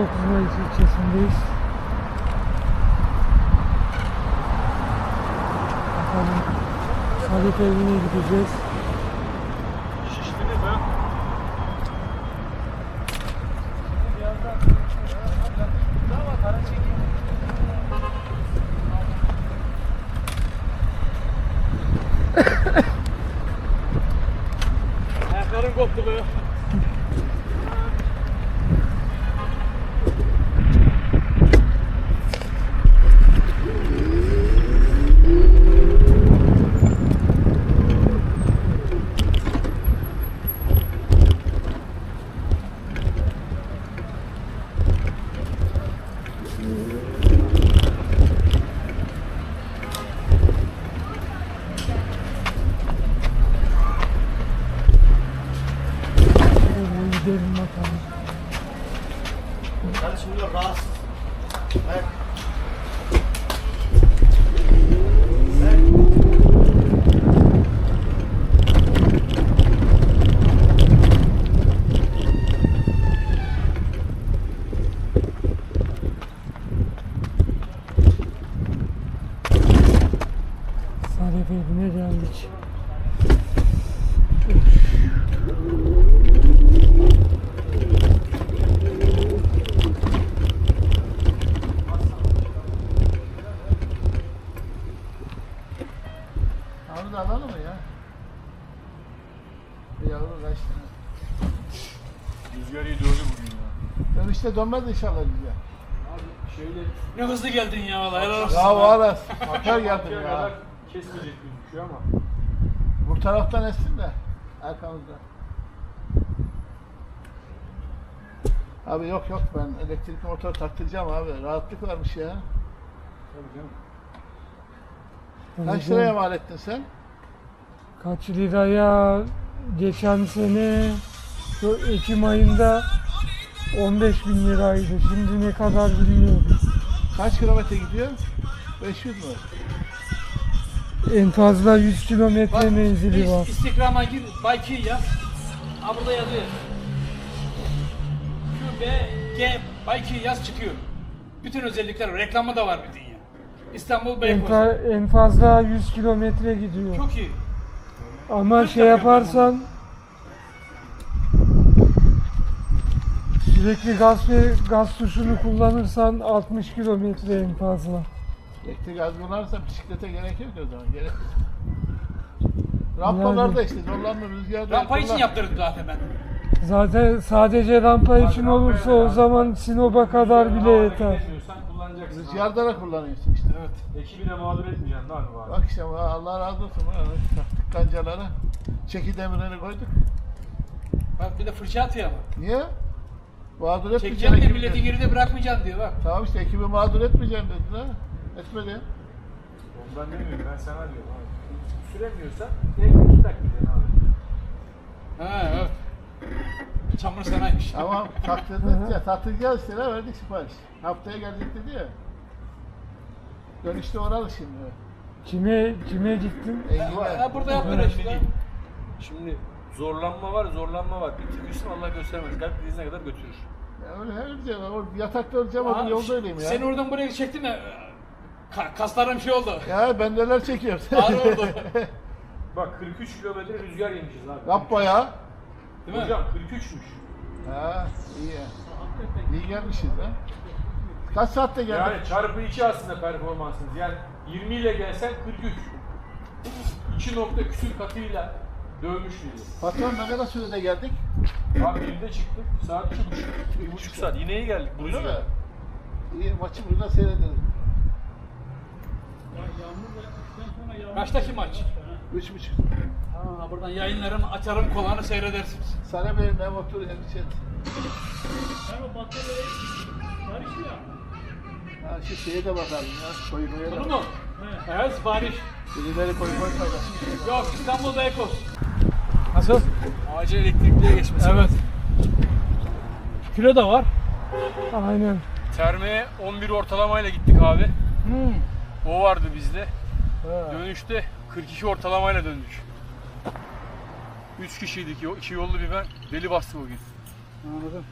Mayıs ilçesindeyiz. Bakalım Saadet evine gideceğiz. Şişti mi be? Ayaklarım koptu be. Şöyle gidelim bakalım. Hadi şimdi yok rahatsız. Ayak. Saadet evine geldik. Onu da alalım mı ya? Bir yavru kaç tane? Rüzgar iyi dövdü bugün ya. Dönüşte dönmez inşallah bize. Şeyle Ne hızlı geldin ya vallahi helal olsun. Ya Atar geldim Kapıya ya. Kesmeyecek gözüküyor ama. Bu taraftan essin de. Arkamızda. Abi yok yok ben elektrikli motor taktıracağım abi. Rahatlık varmış ya. Tabii canım. Kaç liraya mal ettin sen? Kaç liraya geçen sene şu Ekim ayında 15 bin liraydı. Şimdi ne kadar bilmiyorum. Kaç kilometre gidiyor? 500 mü? En fazla 100 kilometre Bak, menzili var. Instagram'a gir, Bayki yaz. Ha burada yazıyor. Q, B, G, Bayki yaz çıkıyor. Bütün özellikler. Reklamı da var bir dünya. İstanbul Beykoz. en fazla 100 kilometre gidiyor. Çok iyi. Ama Kaç şey yaparsan sürekli gaz ve gaz tuşunu kullanırsan 60 kilometre en fazla. Elektrik gaz kullanırsa bisiklete gerek yok o zaman. Gerek yok. Rampalarda işte zorlanma rüzgarda. Rampa için kullan. yaptırdım zaten ben. Zaten sadece rampa için olursa o zaman Sinop'a kadar bile yeter. Sen kullanacaksın. Rüzgarda da kullanıyorsun işte. Evet. Ekibine mağdur etmeyeceksin lan abi. Bak işte bu- Allah razı olsun. ha, Taktık kancalara. Çeki demirleri koyduk. Bak bir de fırça atıyor ama. Niye? Mağdur etmeyeceksin. Çekeceğim ekibi milleti geride bırakmayacaksın diyor bak. Tamam işte ekibi mağdur etmeyeceksin dediler. Etmedi. Ondan demiyorum ben sana diyorum abi. Süremiyorsan ekmek takmayacaksın abi. Ha evet. Çamur sanaymış. Ama taktırdık ya. Taktıracağız işte ne verdik sipariş. Haftaya gelecek dedi ya. Dönüşte oralı şimdi. Kime kime gittin? Engin'e. Ha burada Önemli işte. Şimdi zorlanma var, zorlanma var. Bitiriyorsun Allah göstermez. Kalp krizine kadar götürür. Ya öyle her şey var. Yatakta öleceğim ama yolda öleyim ya. Seni oradan buraya çektim ya. Ka- kaslarım şey oldu. Ya ben neler çekiyorum. Ağrı oldu. Bak 43 kilometre rüzgar yemişiz abi. Yapma ya. Değil mi? Hocam 43'müş. Ha iyi. İyi gelmişiz ha. Kaç saatte geldik? Yani çarpı 2 aslında performansınız. Yani 20 ile gelsen 43. 2 nokta küsür katıyla dövmüş bizi. Patron ne kadar sürede geldik? Abi 1'de çıktık. Saat 2.30. 1.5 saat. Yine iyi geldik. Bu Değil mi? rüzgar. İyi maçı burada seyredelim. Kaçtaki maç? Üç buçuk. Ha, buradan yayınlarım açarım kolanı seyredersiniz. Sana benim hem otur hem içet. Ha şu şeye de bakalım ya. Koy koya Bunu da. mu? Evet sipariş. Birileri koy koy paylaşmış. Yok İstanbul Beykoz. Nasıl? Acil elektrikliye geçmesi. Evet. Kilo da var. Aynen. Termeye 11 ortalamayla gittik abi. Hmm. O vardı bizde. Ha. Dönüşte 42 ortalamayla döndük. 3 kişiydik. yo- iki yollu bir ben. Deli bastı bugün. Anladım.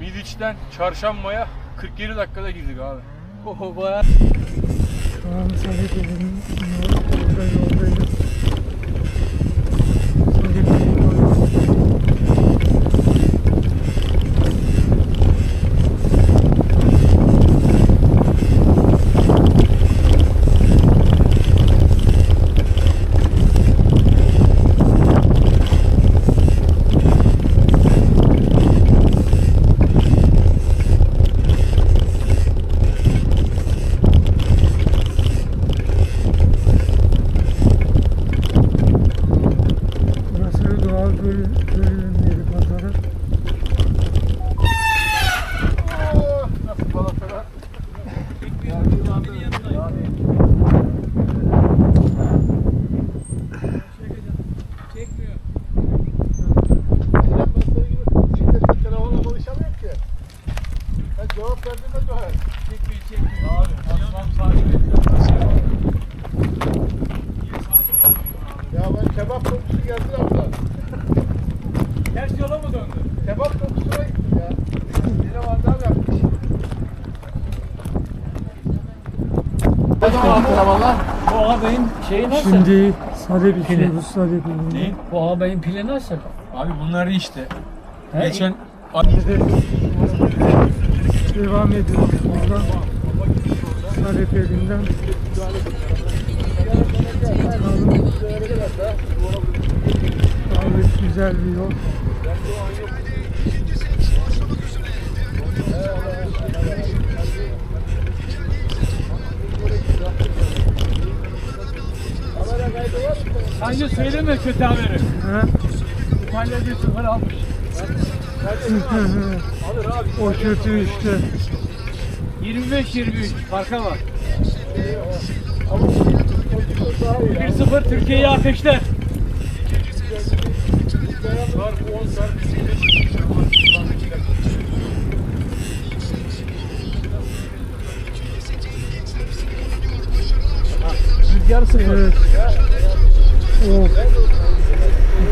Midiç'ten Çarşamba'ya 47 dakikada girdik abi. Oho bayağı. Şu an Sadepe'nin orada yoldayız. Ben cevap verdiğimde döner. Abi aslan sahibi. Ya ben kebap kokusu geldi abla. Ters yola mı döndü? Kebap kokusuna gittim ya. Yine mangal yapmış. Ne zaman antrenmanlar? Bu ağabeyin şeyi nasıl? Şimdi Sadep içiyoruz Sadepe'nin. Ne? Bu ağabeyin pili nasıl? Abi bunları işte. He? Geçen Devam ediyoruz buradan. Sadep evinden. Gayet güzel bir yol. Sanki söyleme kötü haberi. Ha? İtalya 1-0 almış. O kötü işte. 25-23 farka var. 1-0 Türkiye'yi ateşler. çarpı 10 çarpı 8. Rüzgar 0. Evet. Bu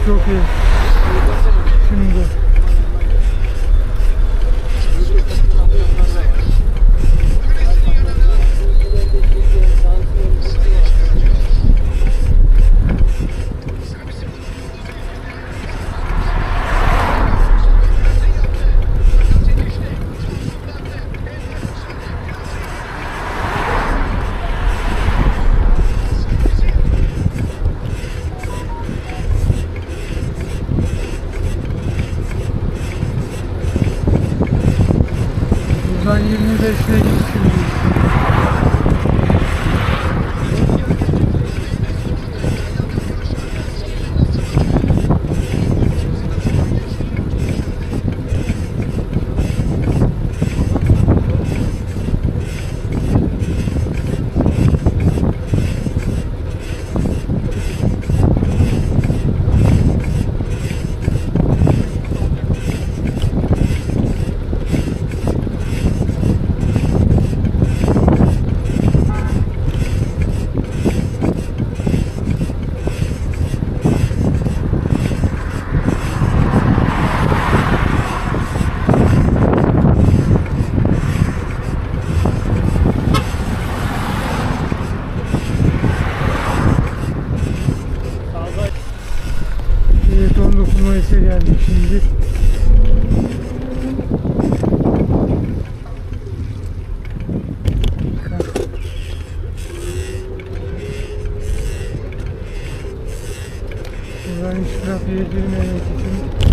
Çok iyi. Şimdi. Buradan trafiğe girmemek için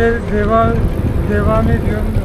de, devam devam ediyorum.